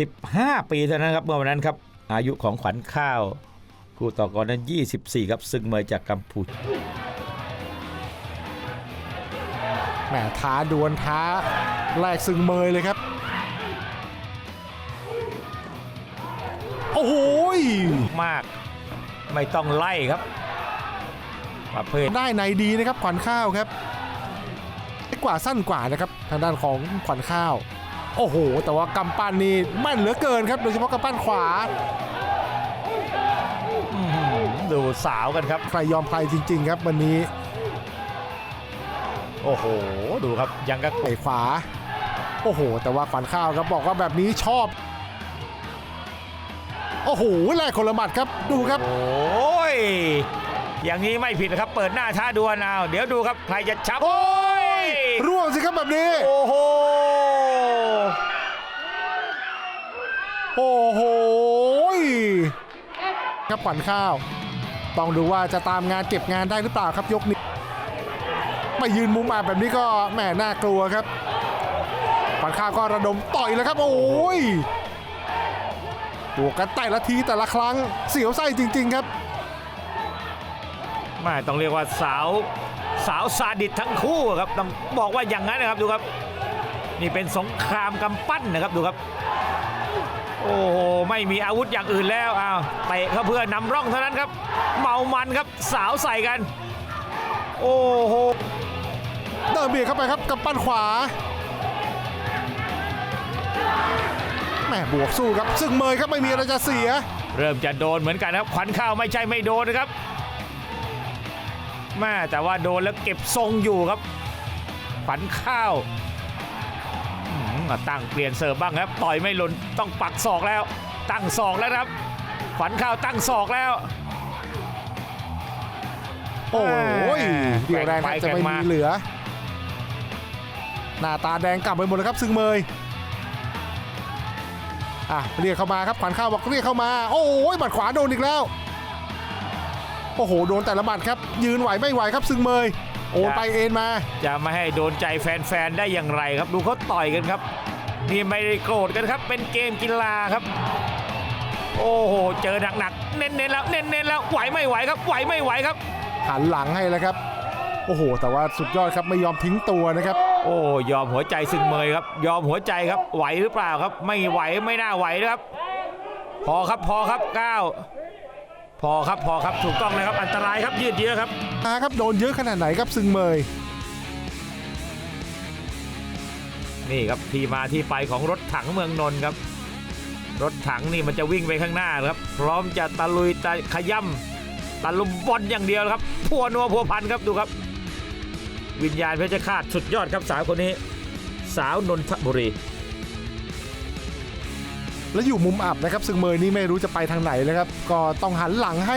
15 ปีเท่านั้นครับเมื่อวันนั้นครับ อายุของขวัญข้าว คู่ต่อกรนั้น 24 ครับ ซึ่งมาจากกัมพูชาแหมท้าดวลท้าแลกซึ่งเมยเลยครับ โอ้โหยมากไม่ต้องไล่ครับประเภทได้ในดีนะครับขวัญข้าวครับเล็กกว่าสั้นกว่านะครับ ทางด้านของขวัญข้าว โอ้โห แต่ว่ากำปั้นนี่แม่นเหลือเกินครับ โดยเฉพาะกำปั้นขวาอื้อหือดูสาวกันครับ ใครยอมใครจริง ๆ ครับวันนี้ โอ้โห ดูครับยังกระเตะขวา โอ้โห แต่ว่าขวัญข้าวครับบอกว่าแบบนี้ชอบ โอ้โหแลกคนละหมัดครับดูครับ โอ้ยอย่างนี้ไม่ผิดนะครับ เปิดหน้าท้าดวลเอาเดี๋ยวดูครับใครจะชับโอ้ยร่วงสิครับแบบนี้ โอ้โห โอ้โห ครับขวัญข้าว ต้องดูว่าจะตามงานเก็บงานได้หรือเปล่าครับยกนี้มายืนมุมอาแบบนี้ก็แหมน่ากลัวครับขวัญข้าวก็ระดมต่อยแล้วครับ โอ้ยบวกกันแต่ละทีแต่ละครั้งเสียวไส้จริง ๆครับไมาต้องเรียกว่าสาวสาวซาดิสทั้งคู่ครับต้องบอกว่าอย่างนั้นนะครับดูครับ นี่เป็นสงครามกำปั้นนะครับดูครับ ไม่มีอาวุธอย่างอื่นแล้วอ้าวเตะเขาเพื่อนำร่องเท่านั้นครับ เมามันครับสาวใส่กัน โอ้โหเดินเบียดเข้าไปครับกับปั้นขวาแหม่บวกสู้ครับ ซึ่งเมยครับไม่มีอะไรจะเสีย เริ่มจะโดนเหมือนกันครับขวัญข้าวไม่ใช่ไม่โดนนะครับแม่แต่ว่าโดนแล้วเก็บทรงอยู่ครับขวัญข้าวอืมมาตั้งเปลี่ยนเสิร์ฟบ้างครับ ต่อยไม่หล่นต้องปักศอกแล้ว ตั้งศอกแล้วนะครับ ขวัญข้าวตั้งศอกแล้ว โอ้ยแหม่เดี๋ยวแรงครับจะไม่แกว่งไปแกว่งมามีเหลือ หน้าตาแดงกลับไปหมดเลยครับ ซึ่งเมยอะเรียกเข้ามาครับขวัญข้าวบอกเรียกเข้ามา โอ้ยบัดขวาโดนอีกแล้ว โอ้โหโดนแต่ละบัดครับ ยืนไหวไม่ไหวครับซึ่งเมยโอนไปเอ็นมา จะไม่ให้โดนใจแฟนๆได้อย่างไรครับ ดูเขาต่อยกันครับ นี่ไม่ได้โกรธกันครับ เป็นเกมกีฬาครับ โอ้โห เจอหนักๆ เน้นๆแล้ว เน้นๆแล้ว ไหวไม่ไหวครับ ไหวไม่ไหวครับ หันหลังให้แล้วครับ โอ้โห แต่ว่าสุดยอดครับไม่ยอมทิ้งตัวนะครับ โอ้ยอมหัวใจซึ่งเมยครับ ยอมหัวใจครับ ไหวหรือเปล่าครับ ไม่ไหวไม่น่าไหวนะครับ พอครับพอครับก้าวพอครับพอครับถูกต้องเลยครับอันตรายครับยืดเยื้อครับมาครับโดนเยอะขนาดไหนครับซึ่งเมย นี่ครับที่มาที่ไปของรถถังเมืองนนท์ครับ รถถังนี่มันจะวิ่งไปข้างหน้าครับ พร้อมจะตะลุยตะขย่ำตะลุมบอลอย่างเดียวครับพัวนัวพัวพันครับดูครับ วิญญาณเพชรฆาตสุดยอดครับสาวคนนี้ สาวนนทบุรีแล้วอยู่มุมอับนะครับ ซึ่งเมยนี่ไม่รู้จะไปทางไหนเลยครับ ก็ต้องหันหลังให้